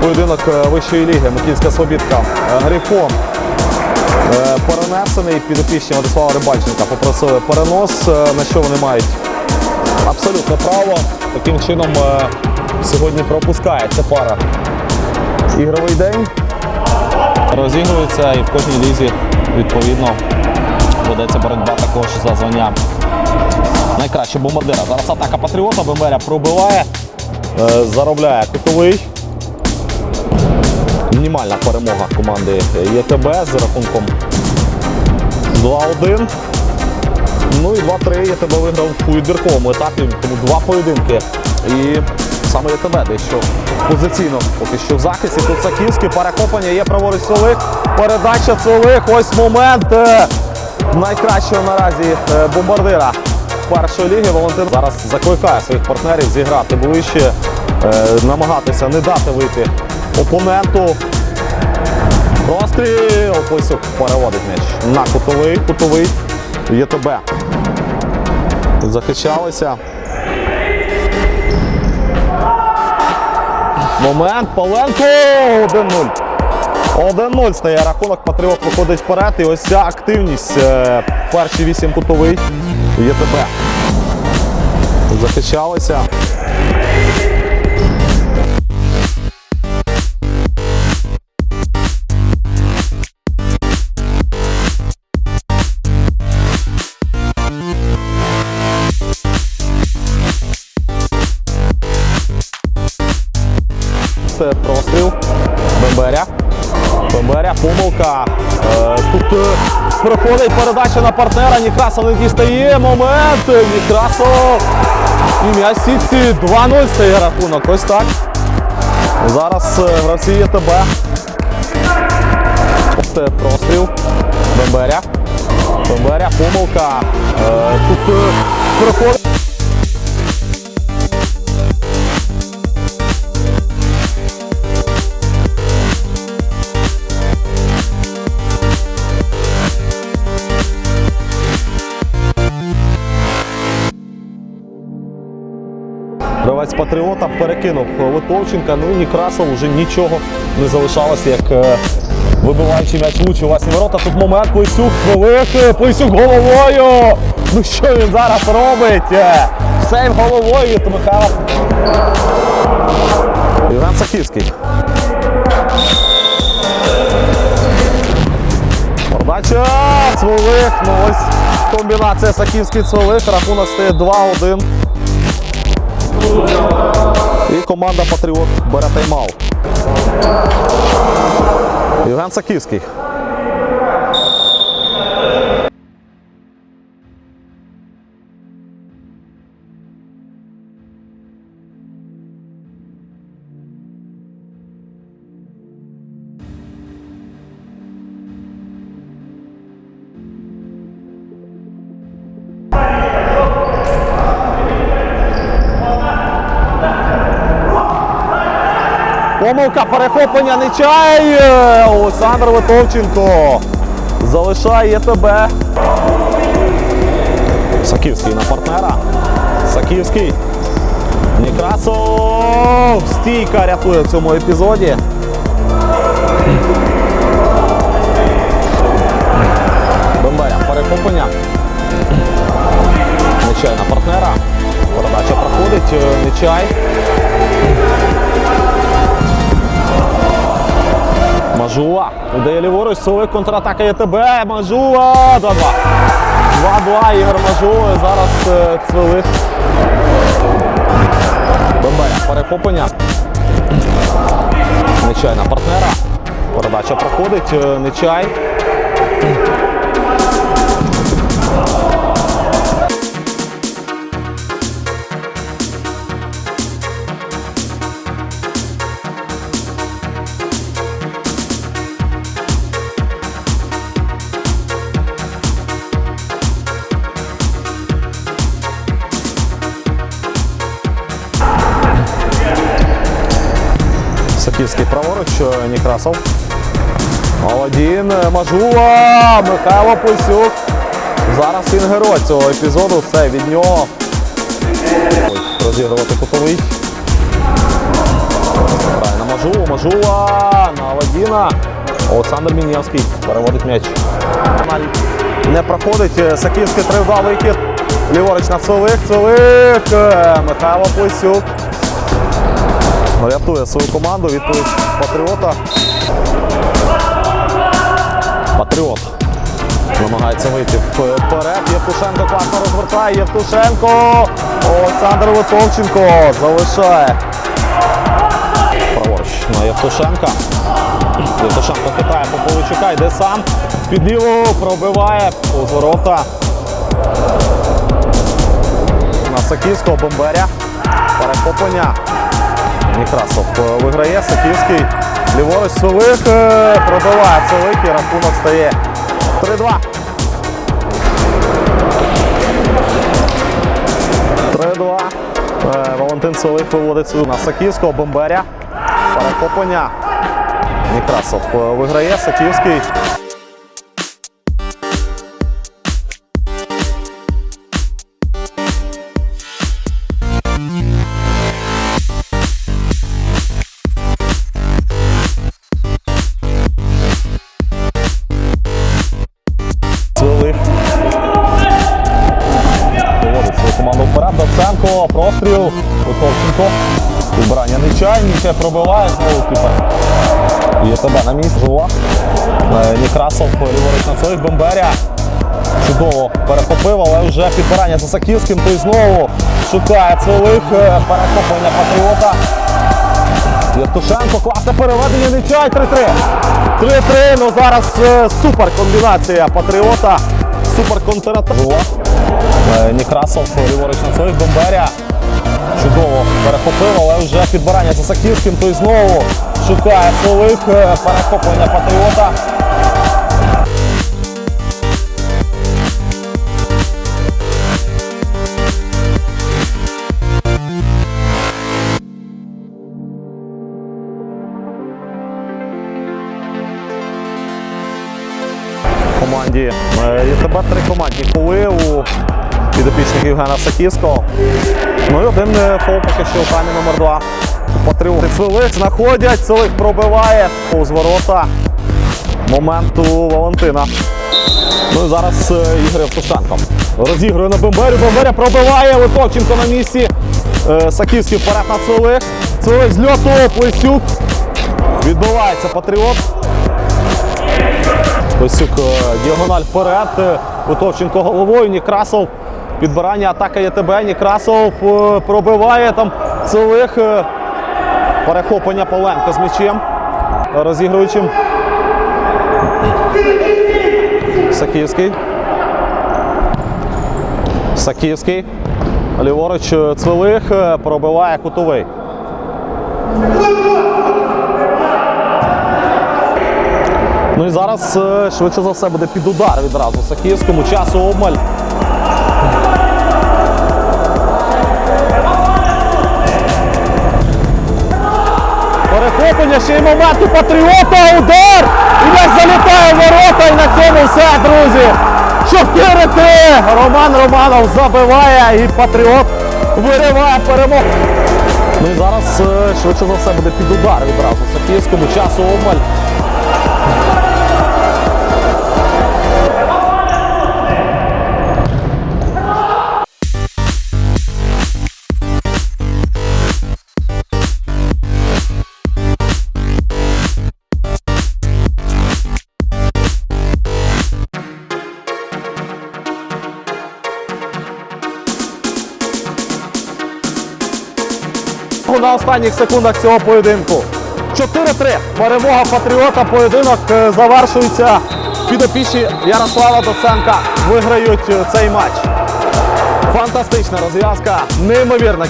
Поєдинок е, вищої ліги, Микільська Слобідка. Е, Грифон е, перенесений, підопічні Владислава Рибальченка попросили перенос, на що вони мають абсолютне право. Таким чином сьогодні пропускається пара. Ігровий день розігрується і в кожній лізі відповідно ведеться боротьба також за звання найкращого бомбардира. Зараз атака патріота, Бемберя пробиває, заробляє кутовий. Мінімальна перемога команди ЄТБ з рахунком 2-1. Ну і 2-3 ЄТБ виграв у відбірковому етапі, тому два поєдинки. І саме ЄТБ дещо позиційно поки що в захисті. Тут Саківський, перехоплення, є праворуч Солих, передача Солих, ось момент е, найкращого наразі е, бомбардира першої ліги. Валентин зараз закликає своїх партнерів зіграти ближче, е, намагатися не дати вийти опоненту. Простріл! Пойсюк переводить м'яч на кутовий, кутовий ЄТБ. Захищалися. Момент. Павленко! 1-0. 1-0 стає рахунок. Патріот виходить вперед. І ось ця активність. е, Перші вісім кутовий ЄТБ. Захищалися. Це простріл. Бемберя. Бемберя, помилка. Е, тут е, проходить передача на партнера. Нікрасов не дістає. Момент. Нікрасов. І м'яч сітці 2-0 стає рахунок. Ось так. Зараз е, гравці ЄТБ. Це простріл. Бемберя. Бемберя, помилка. Е, тут е, проходить. Гравець Патріота перекинув Литовченка. Ну і Некрасов вже нічого не залишалося, як е, вибиваючи м'яч лучше у власні ворота. Тут момент Плесюк великий, Плесюк головою. Ну що він зараз робить? Е, Сейв головою від Михайла. Євген Сахівський. Передача Цволих. Ну ось комбінація Сахівський Цволих. Рахунок стає 2-1. І команда Патріот бере тайм-аут. Євген Саківський. Помилка перехоплення Нечай. Олександр Литовченко залишає тебе. Саківський на партнера. Саківський. Некрасов. Стійка рятує в цьому епізоді. Бомбея. Перехоплення. Нечай на партнера. Передача проходить. Нечай. Віддає ліворуч, Сулик контратака ЄТБ. Мажула. 2-2. 2-2 Ігор Мажула. Зараз е, Цвилих. Бомбея. Перехоплення. Нечайна партнера. Передача проходить. е, Нечай. Праворуч, е, Некрасов. Один, е, Мажула, Михайло Пульсюк. Зараз він герой цього епізоду. Все від нього. Розігрувати кутовий. Правильно Мажула, Мажула на Вадіна. Олександр Мінєвський переводить м'яч. Не проходить. Е, Саківський тривда викид. Ліворуч на Цвилик. Цвилик. Е, Михайло Плесюк. Рятує свою команду. Відповідь Патріота. Патріот. Намагається вийти вперед. Євтушенко класно розвертає. Євтушенко. Олександр Литовченко залишає. Праворуч на Євтушенка. Євтушенко хитає Поповичука. Йде сам. Під ліву пробиває повз ворота. На Саківського бомберя. Перехоплення. Некрасов е, виграє. Саківський. Ліворуч Совик. е, Пробиває Совик і рахунок стає 3-2. 3-2. Е, Валентин Солих виводить свою на Саківського бомберя. Перехоплення. Некрасов виграє. Саківський. Доценко, простріл. Готовченко. Убрання нечай, ніче пробиває знову кіпер. Є тебе на місці. Жува. Е, Некрасов ліворуч на своїх бомберя. Чудово перехопив, але вже підбирання за Саківським. Той знову шукає Цвилих. Е, Перехоплення патріота. Євтушенко, класне переведення, Нечай 3-3. 3-3, ну зараз е, супер комбінація Патріота. Супер контратака. Е, Некрасов ліворуч на своїх бомберя. Чудово перехопив, але вже підбирання за то Той знову шукає Цвилих. Е, Перехоплення Патріота. Команді. Е, три командні коли у підопічних Євгена Саківського. Ну і один е, фол поки що у таймі номер два. Патріоти Цвилик знаходять, Цвилик пробиває повз ворота. Момент у Валентина. Ну і зараз е, Ігор Євтушенко. Розігрує на Бомберю. Бомберя пробиває. Литовченко на місці. Саківський вперед на Цвилик. Цвилик з льоту. Плесюк. Відбивається Патріот. Лисюк е, діагональ вперед. е, Готовченко головою. Некрасов. Підбирання атака ЄТБ. Некрасов е, пробиває там цілих. е, Перехоплення Поленко з м'ячем. Розігруючим. Саківський. Саківський. Ліворуч е, Цвилих е, пробиває кутовий. Ну і зараз е, швидше за все буде під удар відразу Саківському. Часу обмаль. Перехоплення, ще й момент у Патріота, удар! І м'яч залітає ворота, і на цьому все, друзі. 4-3! Роман Романов забиває і Патріот вириває перемогу. Ну і зараз е, швидше за все буде під удар відразу Саківському. Часу обмаль. На останніх секундах цього поєдинку. 4-3. Перемога Патріота. Поєдинок е, завершується. Підопічі Ярослава Доценка виграють е, цей матч. Фантастична розв'язка, неймовірна.